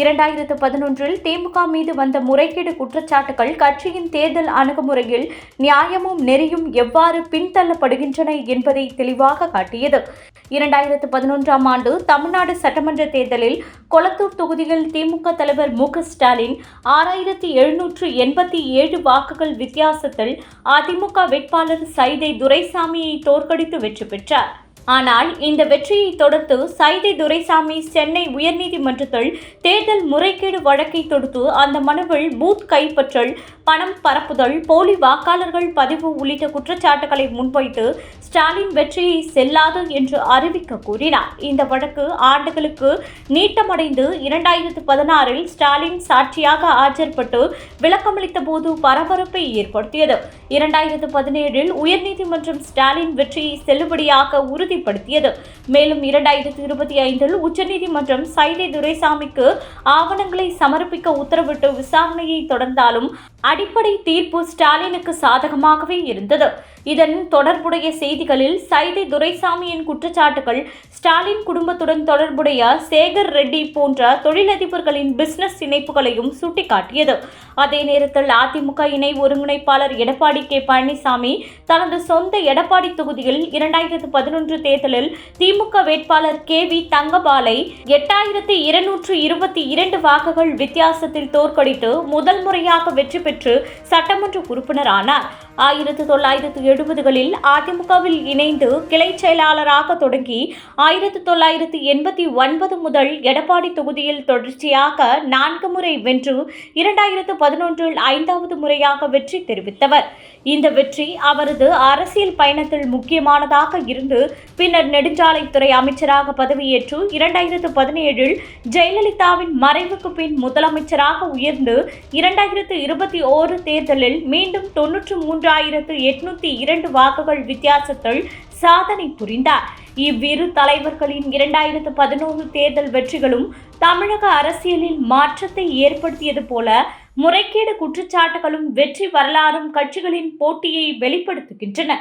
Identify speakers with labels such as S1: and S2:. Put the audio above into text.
S1: இரண்டாயிரத்து பதினொன்றில் திமுக மீது வந்த முறைகேடு குற்றச்சாட்டுகள் கட்சியின் தேர்தல் அணுகுமுறையில் நியாயமும் நெறியும் எவ்வாறு பின்தள்ளப்படுகின்றன என்பதை தெளிவாக காட்டியது. இரண்டாயிரத்து பதினொன்றாம் ஆண்டு தமிழ்நாடு சட்டமன்ற தேர்தலில் கொளத்தூர் தொகுதியில் திமுக தலைவர் மு ஸ்டாலின் ஆறாயிரத்தி எழுநூற்று எண்பத்தி ஏழு வாக்குகள் வித்தியாசத்தில் அதிமுக வேட்பாளர் சைதை துரைசாமியை தோற்கடித்து வெற்றி பெற்றார். ஆனால் இந்த வெற்றியை தொடர்ந்து சைதை துரைசாமி சென்னை உயர்நீதிமன்றத்தில் தேர்தல் முறைகேடு வழக்கை தொடுத்து அந்த மனுவில் பூத் கைப்பற்றல் பணம் பரப்புதல் போலி வாக்காளர்கள் பதிவு உள்ளிட்ட குற்றச்சாட்டுகளை முன்வைத்து ஸ்டாலின் வெற்றியை செல்லாது என்று அறிவிக்க கூறினார். இந்த வழக்கு ஆண்டுகளுக்கு நீட்டமடைந்து இரண்டாயிரத்து பதினாறில் ஸ்டாலின் சாட்சியாக ஆஜர்பட்டு விளக்கமளித்த போது பரபரப்பை ஏற்படுத்தியது. இரண்டாயிரத்து பதினேழில் உயர்நீதிமன்றம் ஸ்டாலின் வெற்றியை செல்லுபடியாக உறுதி உறுதிப்படுத்தியது. மேலும் இரண்டாயிரத்தி இருபத்தி ஐந்தில் உச்சநீதிமன்றம் சைதை துரைசாமிக்கு ஆவணங்களை சமர்ப்பிக்க உத்தரவிட்டு விசாரணையை தொடர்ந்தாலும் அடிப்படை தீர்ப்பு ஸ்டாலினுக்கு சாதகமாகவே இருந்தது. இதன் தொடர்புடைய செய்திகளில் சைதை துரைசாமியின் குற்றச்சாட்டுகள் ஸ்டாலின் குடும்பத்துடன் தொடர்புடைய சேகர் ரெட்டி போன்ற தொழிலதிபர்களின் பிசினஸ் இணைப்புகளையும் சுட்டிக்காட்டியது. அதே நேரத்தில் அதிமுக இணை ஒருங்கிணைப்பாளர் எடப்பாடி கே பழனிசாமி தனது சொந்த எடப்பாடி தொகுதியில் இரண்டாயிரத்து பதினொன்று தேர்தலில் திமுக வேட்பாளர் கே வி தங்கபாலை எட்டாயிரத்து இருநூற்று இருபத்தி இரண்டு வாக்குகள் வித்தியாசத்தில் தோற்கடித்து முதல் முறையாக வெற்றி பெற்று சட்டமன்ற உறுப்பினரானார். ஆயிரத்து தொள்ளாயிரத்து எழுபதுகளில் அதிமுகவில் இணைந்து கிளை செயலாளராக தொடங்கி ஆயிரத்து தொள்ளாயிரத்து எண்பத்தி ஒன்பது முதல் எடப்பாடி தொகுதியில் தொடர்ச்சியாக நான்கு முறை வென்று இரண்டாயிரத்து பதினொன்றில் ஐந்தாவது முறையாக வெற்றி தெரிவித்தவர். இந்த வெற்றி அவரது அரசியல் பயணத்தில் முக்கியமானதாக இருந்து பின்னர் நெடுஞ்சாலைத்துறை அமைச்சராக பதவியேற்று இரண்டாயிரத்து பதினேழில் ஜெயலலிதாவின் மறைவுக்கு பின் முதலமைச்சராக உயர்ந்து இரண்டாயிரத்து இருபத்தி ஓரு தேர்தலில் மீண்டும் தொன்னூற்று மூன்றாயிரத்து எட்நூத்தி இரண்டு வாக்குகள் வித்தியாசத்தில் சாதனை புரிந்தார். இவ்விரு தலைவர்களின் இரண்டாயிரத்து பதினோரு தேர்தல் வெற்றிகளும் தமிழக அரசியலில் மாற்றத்தை ஏற்படுத்தியது போல முறைகேடு குற்றச்சாட்டுகளும் வெற்றி வரலாறும் கட்சிகளின் போட்டியை வெளிப்படுத்துகின்றன.